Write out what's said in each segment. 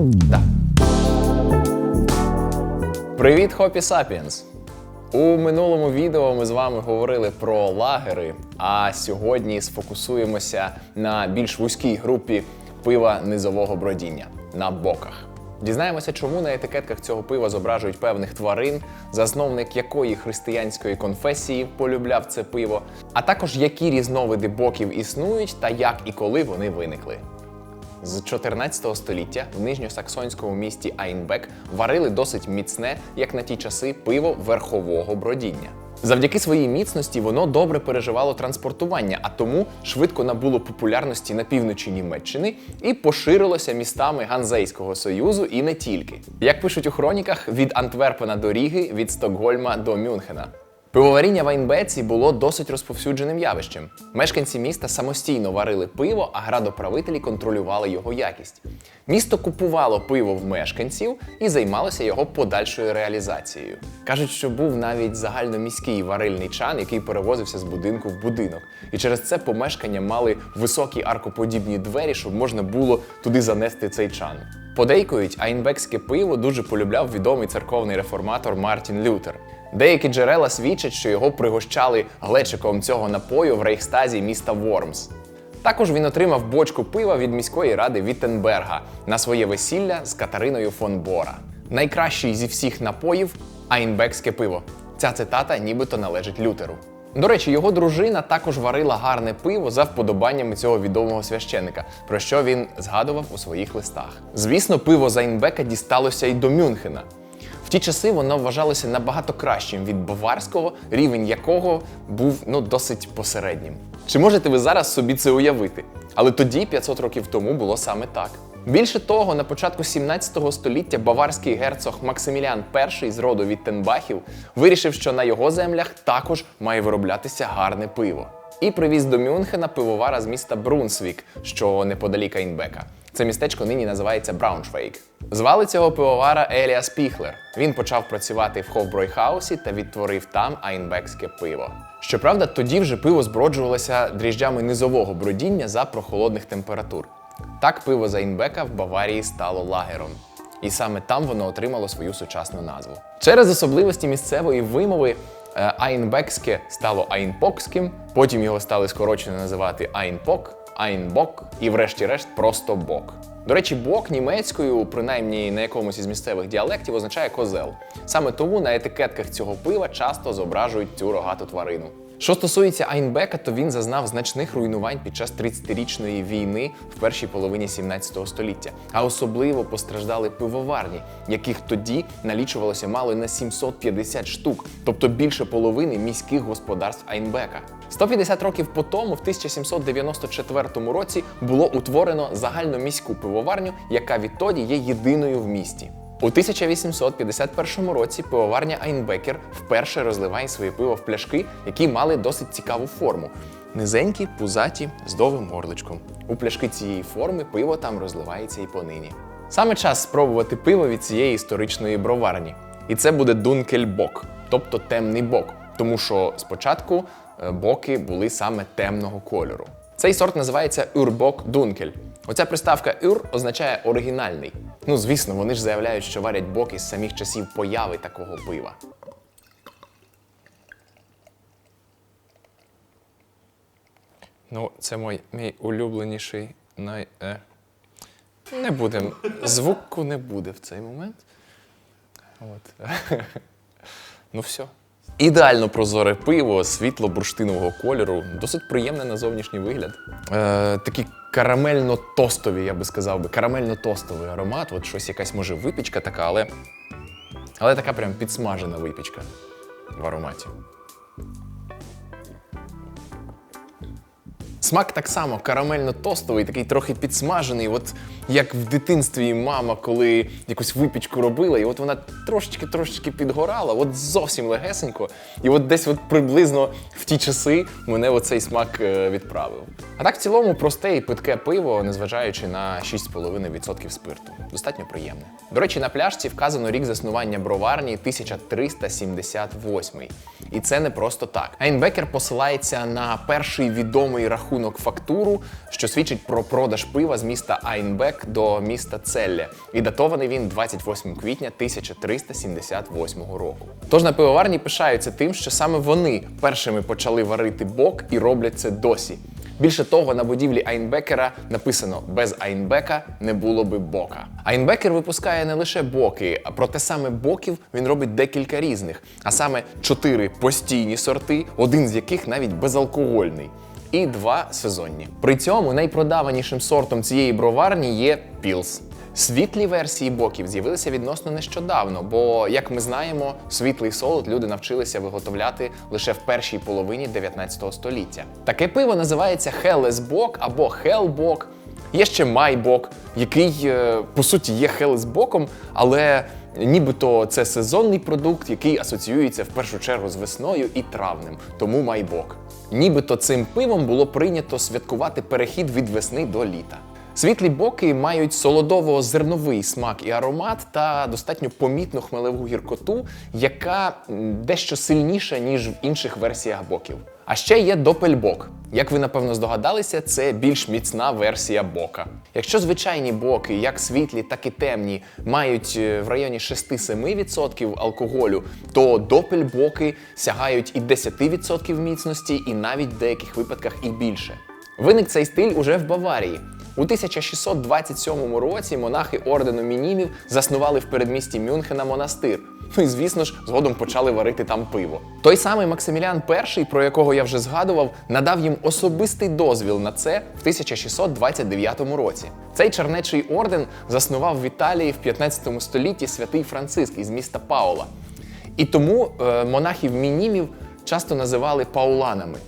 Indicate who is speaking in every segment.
Speaker 1: Да. Привіт, Хопі Сапіенс! У минулому відео ми з вами говорили про лагери, а сьогодні сфокусуємося на більш вузькій групі пива низового бродіння на боках. Дізнаємося, чому на етикетках цього пива зображують певних тварин, засновник якої християнської конфесії полюбляв це пиво, а також які різновиди боків існують та як і коли вони виникли. З 14 століття в нижньосаксонському місті Айнбек варили досить міцне, як на ті часи, пиво верхового бродіння. Завдяки своїй міцності воно добре переживало транспортування, а тому швидко набуло популярності на півночі Німеччини і поширилося містами Ганзейського союзу і не тільки. Як пишуть у хроніках, від Антверпена до Ріги, від Стокгольма до Мюнхена. Пивоваріння в Айнбеці було досить розповсюдженим явищем. Мешканці міста самостійно варили пиво, а градоправителі контролювали його якість. Місто купувало пиво в мешканців і займалося його подальшою реалізацією. Кажуть, що був навіть загальноміський варильний чан, який перевозився з будинку в будинок. І через це помешкання мали високі аркоподібні двері, щоб можна було туди занести цей чан. Подейкують, айнбекське пиво дуже полюбляв відомий церковний реформатор Мартін Лютер. Деякі джерела свідчать, що його пригощали глечиком цього напою в рейхстазі міста Вормс. Також він отримав бочку пива від міської ради Віттенберга на своє весілля з Катариною фон Бора. Найкращий зі всіх напоїв айнбекське пиво. Ця цитата нібито належить Лютеру. До речі, його дружина також варила гарне пиво за вподобаннями цього відомого священика, про що він згадував у своїх листах. Звісно, пиво з Айнбека дісталося й до Мюнхена. В ті часи воно вважалося набагато кращим від баварського, рівень якого був ну досить посереднім. Чи можете ви зараз собі це уявити? Але тоді, 500 років тому, було саме так. Більше того, на початку 17 століття баварський герцог Максиміліан І з роду Віттенбахів вирішив, що на його землях також має вироблятися гарне пиво. І привіз до Мюнхена пивовара з міста Брунсвік, що неподалік Айнбека. Це містечко нині називається Брауншвейк. Звали цього пивовара Еліас Піхлер. Він почав працювати в Хофбройхаусі та відтворив там айнбекське пиво. Щоправда, тоді вже пиво зброджувалося дріжджами низового бродіння за прохолодних температур. Так пиво з Айнбека в Баварії стало лагером. І саме там воно отримало свою сучасну назву. Через особливості місцевої вимови е, айнбекське стало айнпокським, потім його стали скорочено називати айнпок, айнбок і, врешті-решт, просто бок. До речі, бок німецькою, принаймні на якомусь із місцевих діалектів, означає козел. Саме тому на етикетках цього пива часто зображують цю рогату тварину. Що стосується Айнбека, то він зазнав значних руйнувань під час 30-річної війни в першій половині 17 століття. А особливо постраждали пивоварні, яких тоді налічувалося мало не 750 штук, тобто більше половини міських господарств Айнбека. 150 років по тому, в 1794 році, було утворено загальноміську пивоварню, яка відтоді є єдиною в місті. У 1851 році пивоварня Айнбекер вперше розливає своє пиво в пляшки, які мали досить цікаву форму. Низенькі, пузаті, з довгим горличком. У пляшки цієї форми пиво там розливається і понині. Саме час спробувати пиво від цієї історичної броварні. І це буде Дункельбок, тобто темний бок, тому що спочатку е, боки були саме темного кольору. Цей сорт називається Урбок Дункель. Оця приставка Юр означає оригінальний. Ну, звісно, вони ж заявляють, що варять боки з самих часів появи такого пива. Ну, це мій, мій улюбленіший най. Е. Не будемо. Звуку не буде в цей момент. От. ну все. Ідеально прозоре пиво світло-бурштинового кольору, досить приємне на зовнішній вигляд. Е, такі карамельно-тостові, я би сказав би, карамельно-тостовий аромат. От щось якась може випічка така, але, але така прям підсмажена випічка в ароматі. Смак так само карамельно-тостовий, такий трохи підсмажений, от як в дитинстві мама, коли якусь випічку робила, і от вона трошечки-трошечки підгорала, от зовсім легесенько. І от десь от приблизно в ті часи мене оцей смак е, відправив. А так в цілому просте і питке пиво, незважаючи на 6,5% спирту. Достатньо приємне. До речі, на пляшці вказано рік заснування броварні 1378. І це не просто так. Айнбекер посилається на перший відомий рахунок рахунок фактуру, що свідчить про продаж пива з міста Айнбек до міста Целле. І датований він 28 квітня 1378 року. Тож на пивоварні пишаються тим, що саме вони першими почали варити бок і роблять це досі. Більше того, на будівлі Айнбекера написано без Айнбека не було би бока. Айнбекер випускає не лише боки, а проте саме боків він робить декілька різних, а саме чотири постійні сорти, один з яких навіть безалкогольний. І два сезонні. При цьому найпродаванішим сортом цієї броварні є пілс. Світлі версії боків з'явилися відносно нещодавно, бо, як ми знаємо, світлий солод люди навчилися виготовляти лише в першій половині 19 століття. Таке пиво називається Хелесбок або Хелбок. Є ще майбок, який е, по суті є Хелесбоком, але нібито це сезонний продукт, який асоціюється в першу чергу з весною і травнем, тому майбок. Нібито цим пивом було прийнято святкувати перехід від весни до літа. Світлі боки мають солодово-зерновий смак і аромат та достатньо помітну хмелеву гіркоту, яка дещо сильніша, ніж в інших версіях боків. А ще є допельбок. Як ви напевно здогадалися, це більш міцна версія бока. Якщо звичайні боки, як світлі, так і темні, мають е, в районі 6-7% алкоголю, то допельбоки сягають і 10% міцності, і навіть в деяких випадках і більше. Виник цей стиль уже в Баварії. У 1627 році монахи ордену Мінімів заснували в передмісті Мюнхена монастир. Ну і звісно ж, згодом почали варити там пиво. Той самий Максиміліан І, про якого я вже згадував, надав їм особистий дозвіл на це в 1629 році. Цей чернечий орден заснував в Італії в 15 столітті святий Франциск із міста Паула. І тому е, монахів мінімів часто називали пауланами.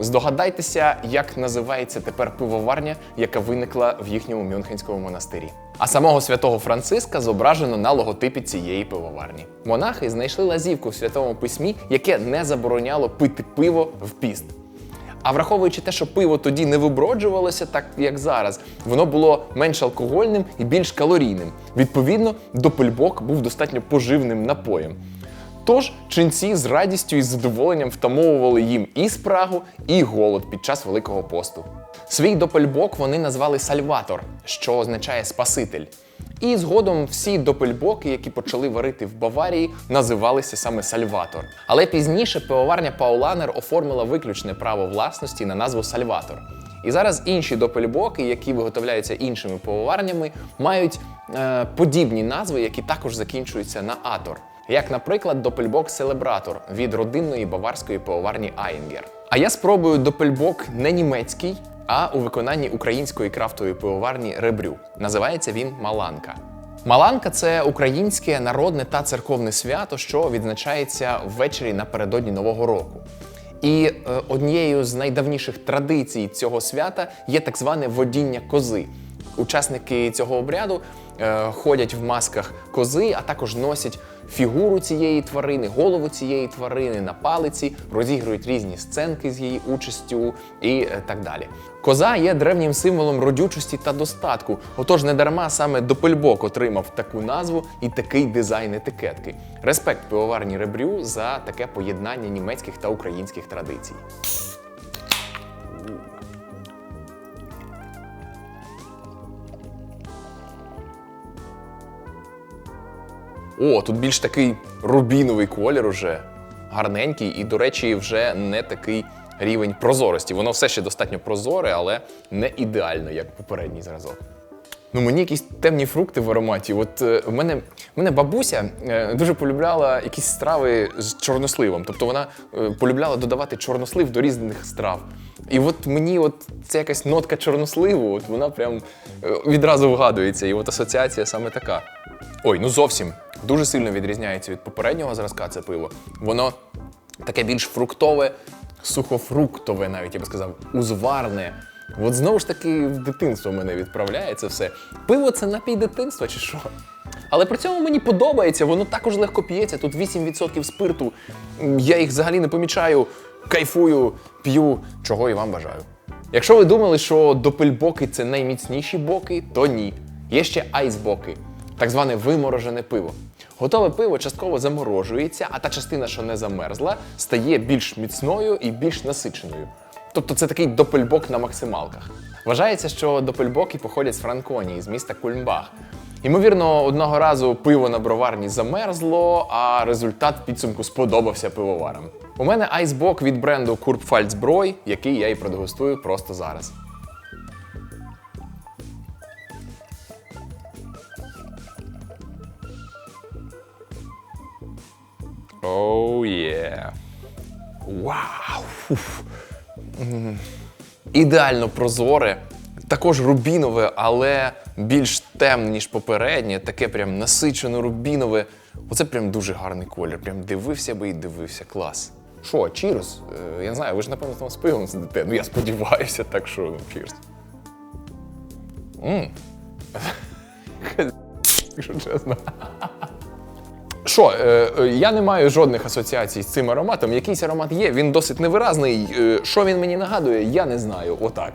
Speaker 1: Здогадайтеся, як називається тепер пивоварня, яка виникла в їхньому Мюнхенському монастирі. А самого святого Франциска зображено на логотипі цієї пивоварні. Монахи знайшли лазівку в святому письмі, яке не забороняло пити пиво в піст. А враховуючи те, що пиво тоді не виброджувалося так, як зараз, воно було менш алкогольним і більш калорійним. Відповідно, допельбок був достатньо поживним напоєм. Тож ченці з радістю і задоволенням втамовували їм і спрагу, і голод під час Великого посту. Свій допельбок вони назвали Сальватор, що означає Спаситель. І згодом всі допельбоки, які почали варити в Баварії, називалися саме Сальватор. Але пізніше пивоварня Пауланер оформила виключне право власності на назву Сальватор. І зараз інші допельбоки, які виготовляються іншими пивоварнями, мають е, подібні назви, які також закінчуються на атор як, наприклад, допельбок Селебратор від родинної баварської пивоварні Айнгер. А я спробую допельбок не німецький, а у виконанні української крафтової пивоварні Ребрю. Називається він Маланка. Маланка це українське народне та церковне свято, що відзначається ввечері напередодні Нового року. І е, однією з найдавніших традицій цього свята є так зване водіння кози. Учасники цього обряду ходять в масках кози, а також носять фігуру цієї тварини, голову цієї тварини на палиці, розігрують різні сценки з її участю і е, так далі. Коза є древнім символом родючості та достатку. Отож, недарма саме Допельбок отримав таку назву і такий дизайн етикетки. Респект пивоварні Ребрю за таке поєднання німецьких та українських традицій. О, тут більш такий рубіновий колір уже, гарненький, і, до речі, вже не такий рівень прозорості. Воно все ще достатньо прозоре, але не ідеально, як попередній зразок. Ну, мені якісь темні фрукти в ароматі. От е, в мене, в мене бабуся е, дуже полюбляла якісь страви з чорносливом. Тобто вона е, полюбляла додавати чорнослив до різних страв. І от мені от ця якась нотка чорносливу, от вона прям відразу вгадується. І от асоціація саме така. Ой, ну зовсім дуже сильно відрізняється від попереднього зразка це пиво. Воно таке більш фруктове, сухофруктове, навіть я би сказав, узварне. От знову ж таки в дитинство мене відправляє це все. Пиво це напій дитинства чи що? Але при цьому мені подобається, воно також легко п'ється. Тут 8% спирту. Я їх взагалі не помічаю, кайфую, п'ю, чого і вам бажаю. Якщо ви думали, що допельбоки це найміцніші боки, то ні. Є ще айсбоки, так зване виморожене пиво. Готове пиво частково заморожується, а та частина, що не замерзла, стає більш міцною і більш насиченою. Тобто це такий допельбок на максималках. Вважається, що допельбоки походять з Франконії, з міста Кульмбах. Ймовірно, одного разу пиво на броварні замерзло, а результат підсумку сподобався пивоварам. У мене айсбок від бренду Kurpfalzbräu, який я і продегустую просто зараз. Оу є. Вау! Уф. Ідеально прозоре, також рубінове, але більш темне, ніж попереднє, таке прям насичено рубінове. Оце прям дуже гарний колір. Прям дивився би і дивився. Клас. Що, чірс? Е, Я не знаю, ви ж напевно там з пивом сидите. Ну я сподіваюся, так що чірс. Мм. Якщо чесно. Що, е, е, я не маю жодних асоціацій з цим ароматом. Якийсь аромат є, він досить невиразний. Е, що він мені нагадує, я не знаю. Отак.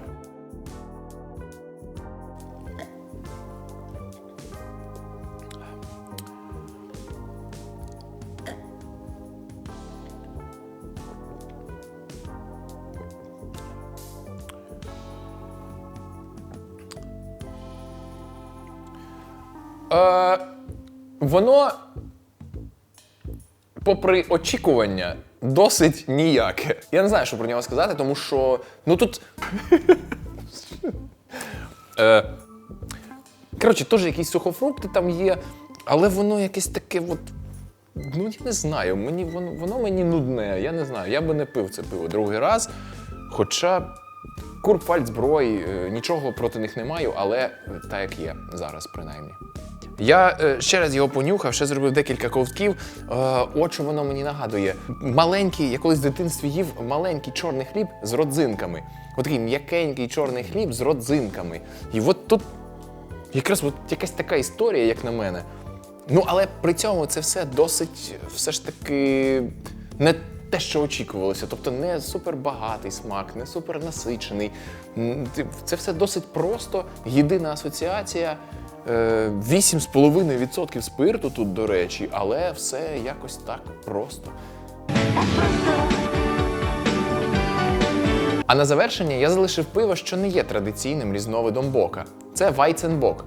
Speaker 1: Е, воно попри очікування, досить ніяке. Я не знаю, що про нього сказати, тому що ну тут. е, коротше, теж якісь сухофрукти там є, але воно якесь таке от. Ну, я не знаю, мені воно, воно мені нудне, я не знаю. Я би не пив це пиво другий раз. Хоча Курпфальцброй, е, нічого проти них не маю, але так як є зараз, принаймні. Я е, ще раз його понюхав, ще зробив декілька ковтків. Е, от воно мені нагадує. Маленький, я колись в дитинстві їв маленький чорний хліб з родзинками. Отакий м'якенький чорний хліб з родзинками. І от тут якраз от якась така історія, як на мене. Ну, але при цьому це все досить все ж таки не те, що очікувалося. Тобто не супербагатий смак, не супернасичений. М, ти- Це все досить просто. Єдина асоціація. Е, 8,5% спирту тут, до речі, але все якось так просто. А на завершення я залишив пиво, що не є традиційним різновидом бока. Це Вайценбок.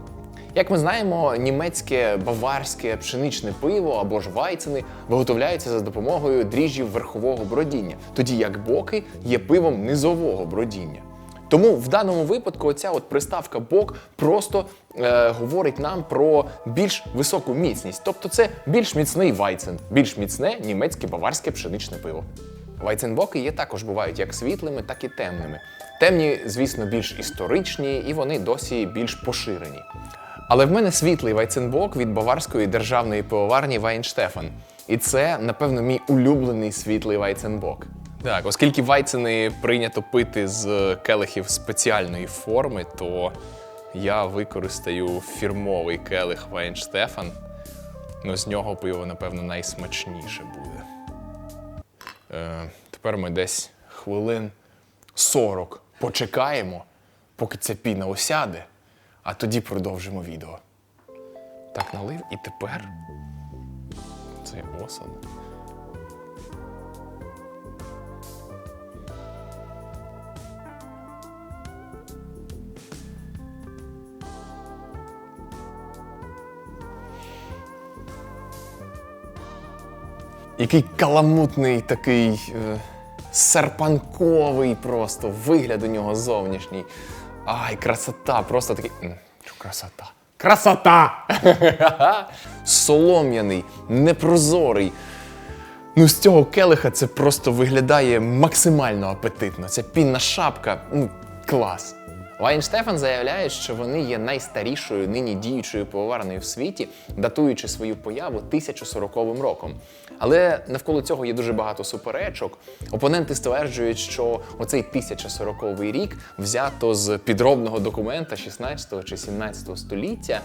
Speaker 1: Як ми знаємо, німецьке баварське пшеничне пиво або ж вайцени виготовляються за допомогою дріжджів верхового бродіння, тоді як боки є пивом низового бродіння. Тому в даному випадку оця от приставка бок просто е, говорить нам про більш високу міцність. Тобто це більш міцний вайцен, більш міцне німецьке баварське пшеничне пиво. Вайценбоки є також бувають як світлими, так і темними. Темні, звісно, більш історичні і вони досі більш поширені. Але в мене світлий вайценбок від баварської державної пивоварні Вайнштефан. І це, напевно, мій улюблений світлий вайценбок. Так, оскільки вайцени прийнято пити з келихів спеціальної форми, то я використаю фірмовий келих Вайнштефан. Ну, з нього пиво, напевно, найсмачніше буде. Е, тепер ми десь хвилин 40 почекаємо, поки ця піна осяде, а тоді продовжимо відео. Так налив і тепер цей осад. Який каламутний такий е, серпанковий просто вигляд у нього зовнішній. Ай, красота, просто такий. красота? Красота! Солом'яний, непрозорий. Ну, з цього келиха це просто виглядає максимально апетитно. Ця пінна шапка, ну, клас. Вайнштефан заявляє, що вони є найстарішою нині діючою пивоварною в світі, датуючи свою появу 1040 роком. Але навколо цього є дуже багато суперечок. Опоненти стверджують, що оцей 1040 рік взято з підробного документа 16 чи 17 століття.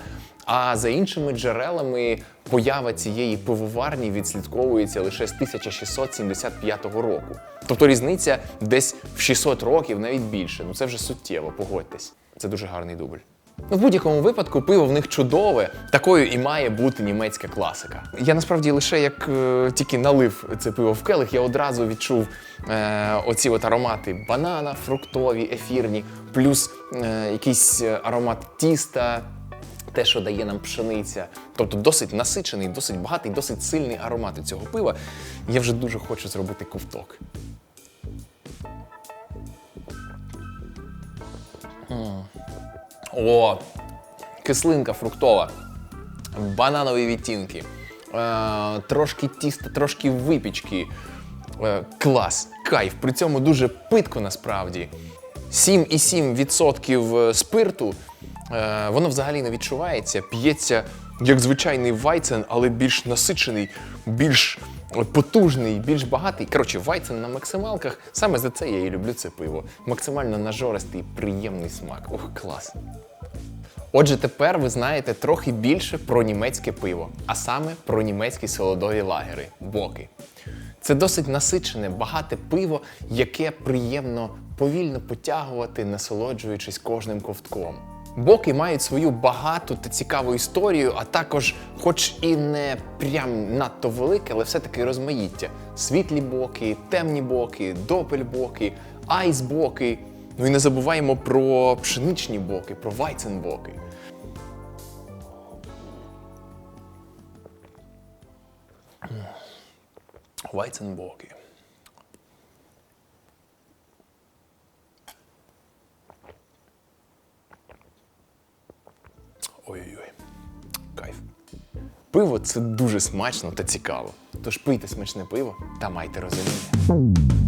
Speaker 1: А за іншими джерелами поява цієї пивоварні відслідковується лише з 1675 року. Тобто різниця десь в 600 років, навіть більше. Ну це вже суттєво, погодьтесь. Це дуже гарний дубль. Ну, в будь-якому випадку пиво в них чудове, такою і має бути німецька класика. Я насправді лише як е, тільки налив це пиво в келих, я одразу відчув е, оці от аромати банана, фруктові, ефірні, плюс е, якийсь е, аромат тіста, те, що дає нам пшениця. Тобто досить насичений, досить багатий, досить сильний аромат у цього пива. Я вже дуже хочу зробити ковток. О, кислинка фруктова, бананові відтінки, е, трошки тіста, трошки випічки. Е, клас, кайф. При цьому дуже питко насправді. 7,7% спирту. Е, воно взагалі не відчувається, п'ється як звичайний вайцен, але більш насичений, більш потужний, більш багатий. Коротше, вайцен на максималках. Саме за це я і люблю це пиво. Максимально нажористий, приємний смак. Ох, клас. Отже, тепер ви знаєте трохи більше про німецьке пиво, а саме про німецькі солодові лагери боки. Це досить насичене, багате пиво, яке приємно повільно потягувати, насолоджуючись кожним ковтком. Боки мають свою багату та цікаву історію, а також, хоч і не прям надто велике, але все-таки розмаїття. Світлі боки, темні боки, допель-боки, айс-боки. Ну і не забуваємо про пшеничні боки, про вайцен-боки. Вайценбоки. Пиво це дуже смачно та цікаво. Тож пийте смачне пиво та майте розуміння.